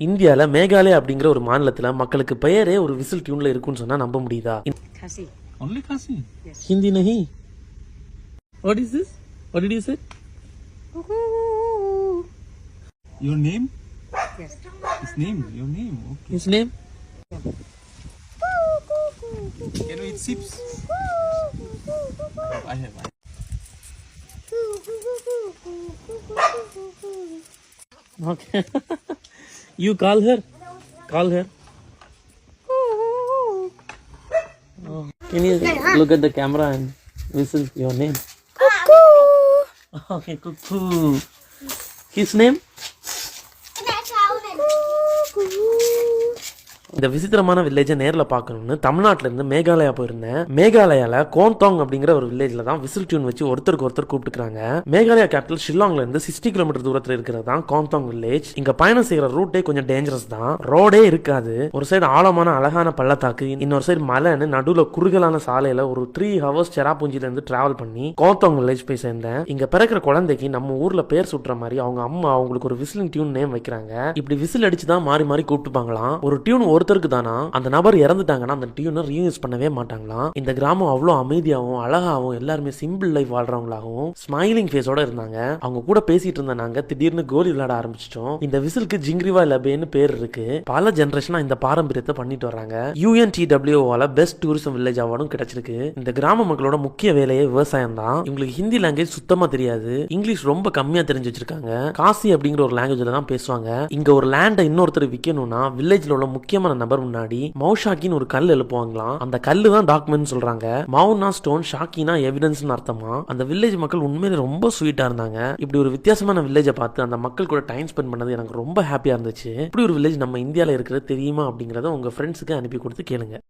இந்தியால மேகாலயா அப்படிங்கிற ஒரு மாநிலத்துல மக்களுக்கு பெயரே ஒரு விசில் டியூன்ல இருக்குன்னு சொன்னா நம்ப முடியுதா Kasi. Only Kasi. Hindi Nahi what is this what did you say Your name? Yes. His name. Your name. Okay. His name Can you eat chips? I have. I have. You call her? Call her. Oh. Can you look at the camera and whistle your name? Cuckoo! Okay, Cuckoo. His name? இந்த விசித்திரமான வில்லேஜை நேரில் பார்க்கணும்னு தமிழ்நாட்டிலேருந்து மேகாலயா போயிருந்தேன். மேகாலயால கோந்தாங் அப்படிங்கிற ஒரு வில்லேஜில் தான் விசில் டியூன் வச்சு ஒருத்தருக்கு ஒருத்தர் கூப்பிட்டுக்கிறாங்க. மேகாலயா கேபிட்டல் ஷில்லாங்ல இருந்து சிக்ஸ்டி கிலோமீட்டர் தூரத்தில் இருக்கிறது தான் கோந்தாங் வில்லேஜ் இங்க பயணம் செய்கிற ரூட்டே கொஞ்சம் டேஞ்சரஸ் தான். ரோடே இருக்காது. ஒரு சைடு ஆழமான அழகான பள்ளத்தாக்கு இன்னொரு சைடு மலைன்னு நடுவில் குறுகலான சாலையில் ஒரு த்ரீ ஹவர்ஸ் செராபுஞ்சில ட்ராவல் டிராவல் பண்ணி கோந்தாங் வில்லேஜ் போய் சேர்ந்தேன். இங்க பிறக்கிற குழந்தைக்கு நம்ம ஊர்ல பேர் சுட்டுற மாதிரி அவங்க அம்மா அவங்களுக்கு ஒரு விசிலிங் டியூன் நேம் வைக்கிறாங்க. இப்படி விசில் அடிச்சு தான் மாறி மாறி கூப்பிட்டுப்பாங்களாம். ஒரு டியூன் ஒரு ஒருத்தருக்கு தானா அந்த நபர் இறந்துட்டாங்கன்னா அந்த டியூனை ரீயூஸ் பண்ணவே மாட்டாங்களாம் இந்த கிராமம் அவ்வளோ அமைதியாகவும் அழகாகவும் எல்லாருமே சிம்பிள் லைஃப் வாழ்றவங்களாகவும் ஸ்மைலிங் ஃபேஸோட இருந்தாங்க. அவங்க கூட பேசிட்டு இருந்த நாங்க திடீர்னு கோலி விளையாட ஆரம்பிச்சிட்டோம். இந்த விசிலுக்கு ஜிங்கிரிவா லபேன்னு பேர் இருக்கு. பல ஜென்ரேஷனா இந்த பாரம்பரியத்தை பண்ணிட்டு வர்றாங்க. யூஎன்டிடபிள்யூவால பெஸ்ட் டூரிசம் வில்லேஜ் அவார்டும் கிடைச்சிருக்கு. இந்த கிராம மக்களோட முக்கிய வேலையே விவசாயம் தான். இவங்களுக்கு ஹிந்தி லாங்குவேஜ் சுத்தமா தெரியாது. இங்கிலீஷ் ரொம்ப கம்மியா தெரிஞ்சு வச்சிருக்காங்க. காசி அப்படிங்கிற ஒரு லாங்குவேஜ்ல தான் பேசுவாங்க. இங்க ஒரு லேண்டை இன்னொருத்தர் விற்கணும்னா வில்லேஜ்ல உள்ள முக்கியமான நபர் முன்னாடி மவு ஷாக்கின்னு ஒரு கல் எழுப்புவாங்களாம். அந்த கல்லு தான் டாக்குமெண்ட் சொல்றாங்க. மவுனா ஸ்டோன் ஷாக்கினா எவிடன்ஸ்னு அர்த்தமா? அந்த வில்லேஜ் மக்கள் உண்மையிலே ரொம்ப ஸ்வீட்டா இருந்தாங்க. இப்படி ஒரு வித்தியாசமான வில்லேஜை பார்த்து அந்த மக்கள் கூட டைம் ஸ்பெண்ட் பண்ணது எனக்கு ரொம்ப ஹாப்பியா இருந்துச்சு. இப்படி ஒரு வில்லேஜ் நம்ம இந்தியாவில் இருக்கிறது தெரியுமா அப்படிங்கறத உங்க ஃப்ரெண்ட்ஸுக்கு அனுப்பி கொடுத்து கேளுங்க.